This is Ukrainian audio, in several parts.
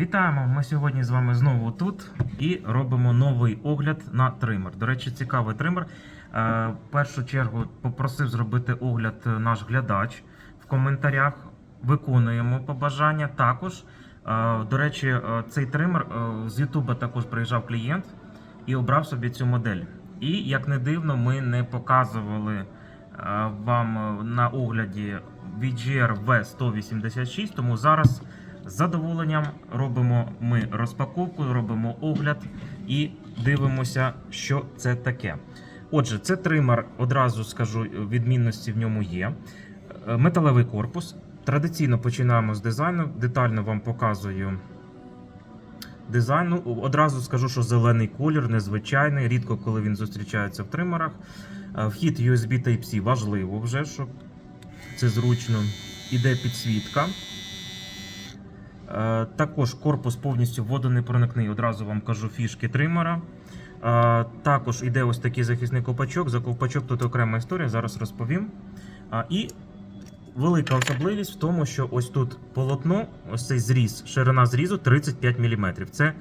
Вітаємо! Ми сьогодні з вами знову тут і робимо новий огляд на тример. До речі, цікавий тример. Е, В першу чергу попросив зробити огляд наш глядач в коментарях. Виконуємо побажання. Також, е, до речі, е, цей тример з Ютуба також приїжджав клієнт і обрав собі цю модель. І як не дивно, ми не показували вам на огляді VGR V186, тому зараз. З задоволенням робимо ми розпаковку, робимо огляд і дивимося, що це таке. Отже, це тример, одразу скажу, відмінності в ньому є. Е, Металевий корпус. Традиційно починаємо з дизайну. Детально вам показую дизайн. Одразу скажу, що зелений колір, незвичайний, рідко коли він зустрічається в тримерах. Е, Вхід USB Type-C важливо вже, щоб це зручно. Іде підсвітка. Е, Також корпус повністю водонепроникний, одразу вам кажу фішки тримера. Е, Також іде ось такий захисний ковпачок. За ковпачок тут окрема історія, зараз розповім. І велика особливість в тому, що ось тут полотно, ось цей зріз, ширина зрізу 35 мм. Це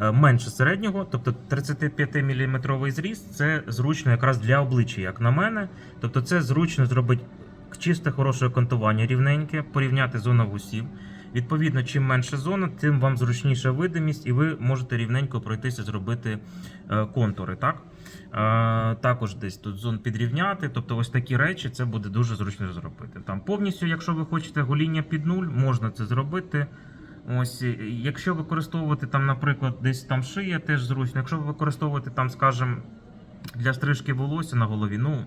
е, менше середнього, тобто 35 мм зріз це зручно якраз для обличчя, як на мене. Тобто це зручно зробити чисте хороше кантування рівненьке, порівняти зона вусів. Відповідно, чим менше зона, тим вам зручніша видимість, і ви можете рівненько пройтися, зробити е, контури. Так? Е, також десь тут зон підрівняти. Тобто, ось такі речі це буде дуже зручно зробити. Там повністю, якщо ви хочете гоління під нуль, можна це зробити. Ось, якщо використовувати там, наприклад, десь там шия, теж зручно. Якщо ви використовуєте там, скажімо, для стрижки волосся на голові, ну.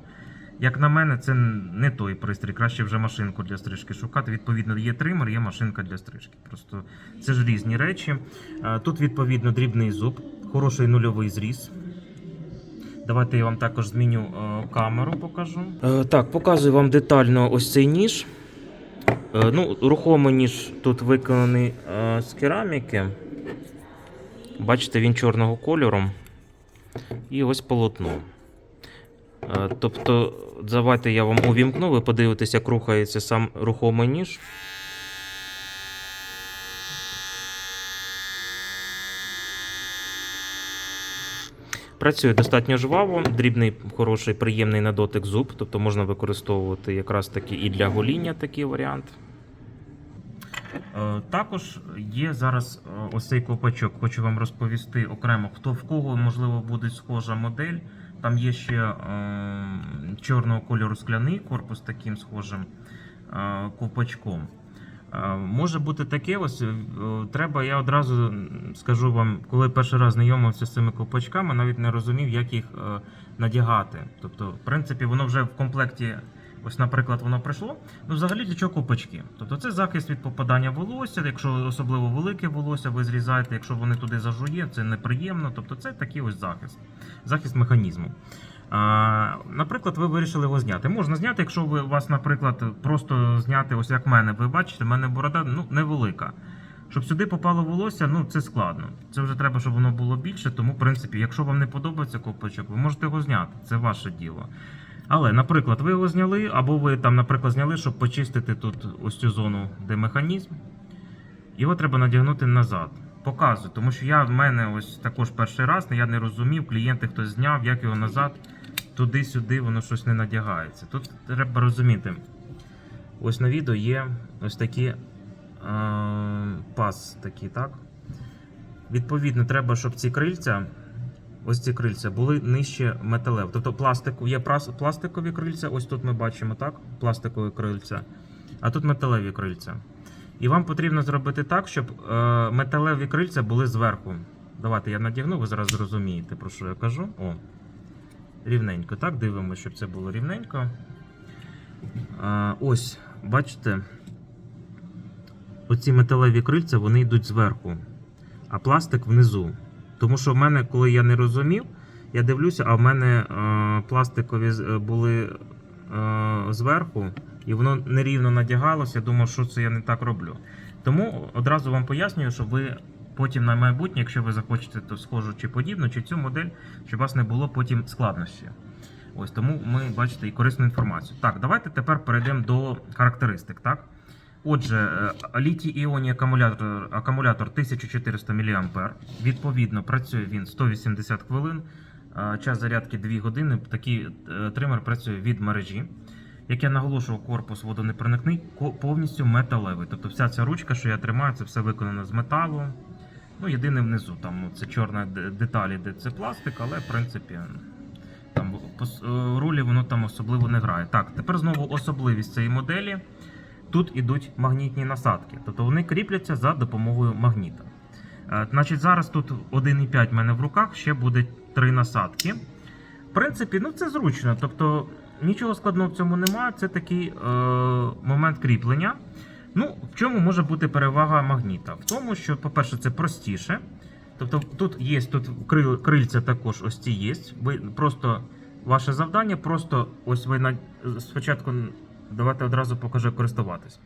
Як на мене, це не той пристрій. Краще вже машинку для стрижки шукати. Відповідно, є тример, є машинка для стрижки. Просто це ж різні речі. Тут, відповідно, дрібний зуб, хороший нульовий зріз. Давайте я вам також зміню е, камеру, покажу. Е, так, показую вам детально ось цей ніж. Е, ну, рухомий ніж тут виконаний з кераміки. Бачите, він чорного кольору. І ось полотно. Е, Тобто, давайте я вам увімкну, ви подивитесь, як рухається сам рухомий ніж. Працює достатньо жваво, дрібний, хороший, приємний на дотик зуб, тобто можна використовувати якраз таки і для гоління такий варіант. Е, Також є зараз е, ось цей ковпачок. Хочу вам розповісти окремо, хто в кого можливо буде схожа модель. Там є ще е, чорного кольору скляний корпус таким схожим е, ковпачком. Е, Може бути таке, ось е, треба, я одразу скажу вам, коли перший раз знайомився з цими ковпачками, навіть не розумів, як їх е, надягати. Тобто, в принципі, воно вже в комплекті, ось, наприклад, воно прийшло. Ну, взагалі для чого ковпачки? Тобто це захист від попадання волосся, якщо особливо велике волосся, ви зрізаєте, якщо вони туди зажує, це неприємно. Тобто це такий ось захист, захист механізму. А, наприклад, ви вирішили його зняти. Можна зняти, якщо ви вас, наприклад, просто зняти, ось як мене, ви бачите, в мене борода ну, невелика. Щоб сюди попало волосся, ну це складно. Це вже треба, щоб воно було більше. Тому, в принципі, якщо вам не подобається ковпачок, ви можете його зняти. Це ваше діло. Але, наприклад, ви його зняли, або ви там, наприклад, зняли, щоб почистити тут ось цю зону, де механізм. Його треба надягнути назад. Показую, тому що я в мене ось також перший раз, я не розумів, клієнти хтось зняв, як його назад, туди-сюди, воно щось не надягається. Тут треба розуміти. Ось на відео є ось такі е, пас, такі, так? Відповідно, треба, щоб ці крильця, ось ці крильця, були нижче металев. Тобто пластик, є пластикові крильця, ось тут ми бачимо, так? Пластикові крильця, а тут металеві крильця. І вам потрібно зробити так, щоб е, металеві крильця були зверху. Давайте я надягну, ви зараз зрозумієте, про що я кажу. О, рівненько. Так, дивимося, щоб це було рівненько. Е, ось, бачите, оці металеві крильця вони йдуть зверху, а пластик внизу. Тому що в мене, коли я не розумів, я дивлюся, а в мене е, пластикові е, були е, зверху, і воно нерівно надягалося. Я думав, що це я не так роблю. Тому одразу вам пояснюю, щоб ви потім на майбутнє, якщо ви захочете то схожу чи подібну, чи цю модель, щоб у вас не було потім складнощі. Ось тому ми бачите і корисну інформацію. Так, давайте тепер перейдемо до характеристик. Так? Отже, е, літій іоній акумулятор, акумулятор 1400 мА. Відповідно, працює він 180 хвилин. е, Час зарядки 2 години. Такий е, тример працює від мережі. Як я наголошував, корпус водонепроникний, повністю металевий. Тобто вся ця ручка, що я тримаю, це все виконано з металу. Ну, єдине внизу, там ну, це чорна де- деталі, де це пластик, але в принципі там ролі воно там особливо не грає. Так, тепер знову особливість цієї моделі. Тут ідуть магнітні насадки, тобто вони кріпляться за допомогою магніта. Е, Значить, зараз тут 1,5 в мене в руках, ще буде 3 насадки. В принципі, ну це зручно. Тобто нічого складного в цьому немає. Це такий е, момент кріплення. Ну, в чому може бути перевага магніта? В тому, що, по-перше, це простіше. Тобто тут є тут крильця також ось ці є. Ви просто ваше завдання, просто ось ви на, спочатку давайте одразу покажу користуватись.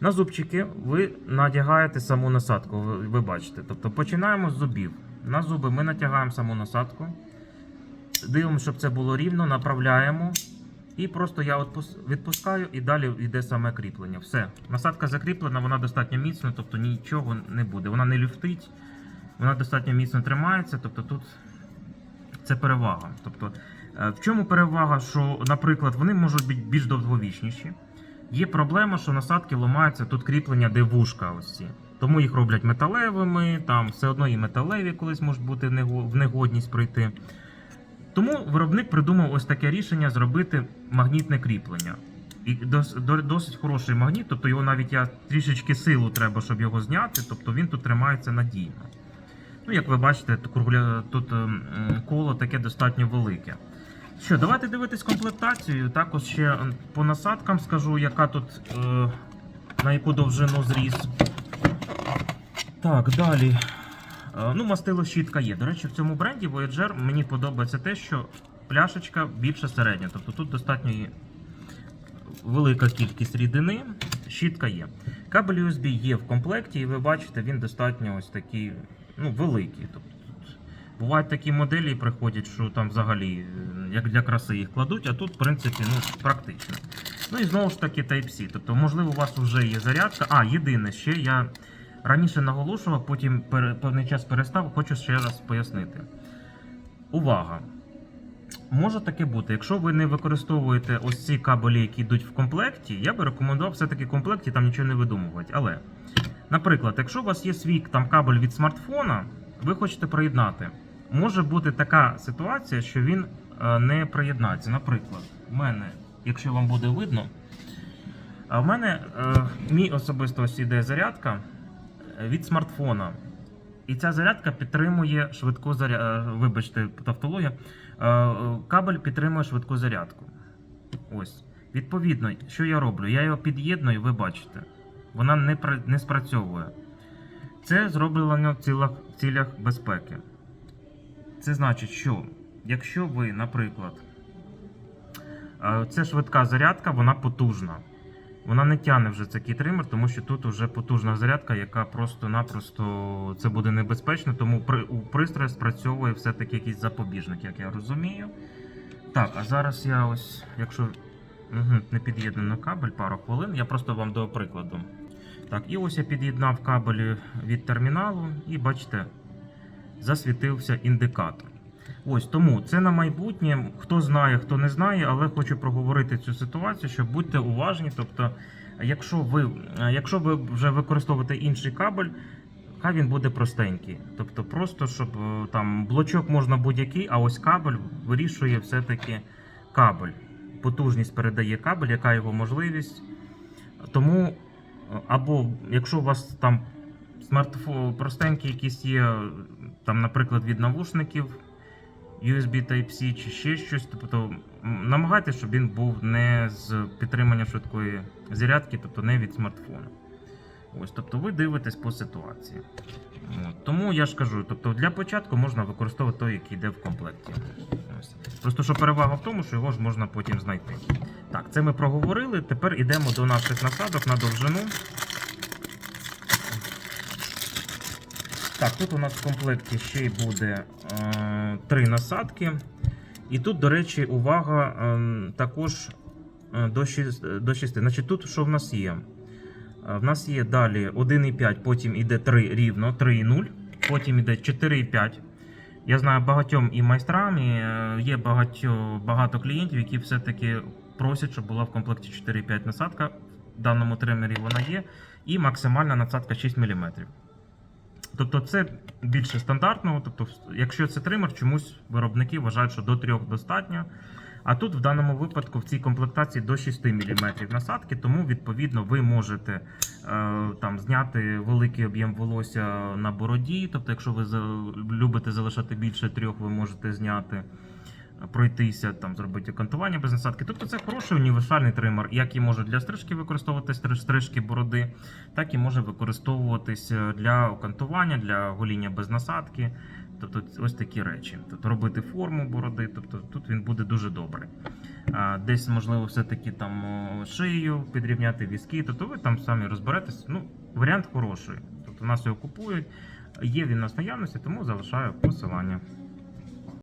На зубчики ви надягаєте саму насадку, ви, бачите. Тобто починаємо з зубів. На зуби ми натягаємо саму насадку. Дивимося, щоб це було рівно, направляємо. І просто я відпускаю і далі йде саме кріплення. Все. Насадка закріплена, вона достатньо міцна, тобто нічого не буде. Вона не люфтить, вона достатньо міцно тримається. Тобто тут це перевага. Тобто, в чому перевага, що, наприклад, вони можуть бути більш довговічніші. Є проблема, що насадки ламаються тут кріплення, де вушка ось ці. Тому їх роблять металевими, там все одно і металеві колись можуть бути в негодність прийти. Тому виробник придумав ось таке рішення зробити магнітне кріплення. І досить хороший магніт, тобто його навіть я трішечки силу треба, щоб його зняти, тобто він тут тримається надійно. Ну, як ви бачите, тут ем, коло таке достатньо велике. Що, давайте дивитись комплектацію. Також ще по насадкам скажу, яка тут е, на яку довжину зріс. Так, далі. Е, Ну, мастило щітка є. До речі, в цьому бренді Voyager мені подобається те, що пляшечка більше середня. Тобто тут достатньо є велика кількість рідини, щітка є. Кабель USB є в комплекті, і ви бачите, він достатньо ось такий, ну, великий. Тобто, бувають такі моделі, приходять, що там взагалі е, як для краси їх кладуть, а тут, в принципі, ну, практично. Ну і знову ж таки Type-C. Тобто, можливо, у вас вже є зарядка. А, єдине, ще я раніше наголошував, потім певний час перестав, хочу ще раз пояснити. Увага! Може таке бути, якщо ви не використовуєте ось ці кабелі, які йдуть в комплекті, я би рекомендував все-таки комплекті там нічого не видумувати. Але, наприклад, якщо у вас є свій там кабель від смартфона, ви хочете приєднати. Може бути така ситуація, що він е, не приєднається. Наприклад, в мене, якщо вам буде видно, а в мене е, мій особисто ось іде зарядка е, від смартфона. І ця зарядка підтримує швидку зарядку. Вибачте, тавтологія. Кабель підтримує швидку зарядку. Ось. Відповідно, що я роблю? Я його під'єдную, ви бачите. Вона не, не спрацьовує. Це зроблено в цілях, в цілях безпеки. Це значить, що якщо ви, наприклад, е, це швидка зарядка, вона потужна. Вона не тягне вже цей тример, тому що тут вже потужна зарядка, яка просто-напросто це буде небезпечно, тому при, у пристрої спрацьовує все-таки якийсь запобіжник, як я розумію. Так, а зараз я ось, якщо угу, не під'єднано кабель, пару хвилин, я просто вам до прикладу. Так, і ось я під'єднав кабель від терміналу, і бачите, засвітився індикатор. Ось тому це на майбутнє. Хто знає, хто не знає, але хочу проговорити цю ситуацію, що будьте уважні. Тобто, якщо ви, якщо ви вже використовуєте інший кабель, хай він буде простенький. Тобто, просто щоб е, там блочок можна будь-який, а ось кабель вирішує все-таки кабель. Потужність передає кабель, яка його можливість. Тому, е, або якщо у вас там смартфон простенькі якісь є, там, наприклад, від навушників. USB Type-C чи ще щось. Тобто намагайтеся, щоб він був не з підтримання швидкої зарядки, тобто не від смартфона. Ось, тобто ви дивитесь по ситуації. Тому я ж кажу, тобто для початку можна використовувати той, який йде в комплекті. Ось. Просто що перевага в тому, що його ж можна потім знайти. Так, це ми проговорили. Тепер йдемо до наших насадок на довжину. Так, тут у нас в комплекті ще й буде е, три насадки. І тут, до речі, увага е, також до 6. До 6. Значить, тут що в нас є? Е, В нас є далі 1,5, потім іде 3 рівно, 3,0, потім іде 4,5. Я знаю багатьом і майстрам, і е, є багатьо, багато клієнтів, які все-таки просять, щоб була в комплекті 4,5 насадка. В даному тримері вона є. І максимальна насадка 6 мм. Тобто це більше стандартного. Тобто, якщо це тример, чомусь виробники вважають, що до 3 достатньо. А тут в даному випадку в цій комплектації до 6 мм насадки, тому відповідно ви можете е, там зняти великий об'єм волосся на бороді. Тобто, якщо ви любите залишати більше трьох, ви можете зняти, пройтися, там зробити кантування без насадки. Тобто це хороший універсальний тример, як і може для стрижки використовуватись стрижки бороди, так і може використовуватись е, для кантування, для гоління без насадки. Тобто ось такі речі. Тобто робити форму бороди, тобто тут він буде дуже добрий. Десь, можливо, все-таки там шию підрівняти візки, тобто ви там самі розберетесь. Ну, варіант хороший. Тобто нас його купують, є він у нас наявності, тому залишаю посилання.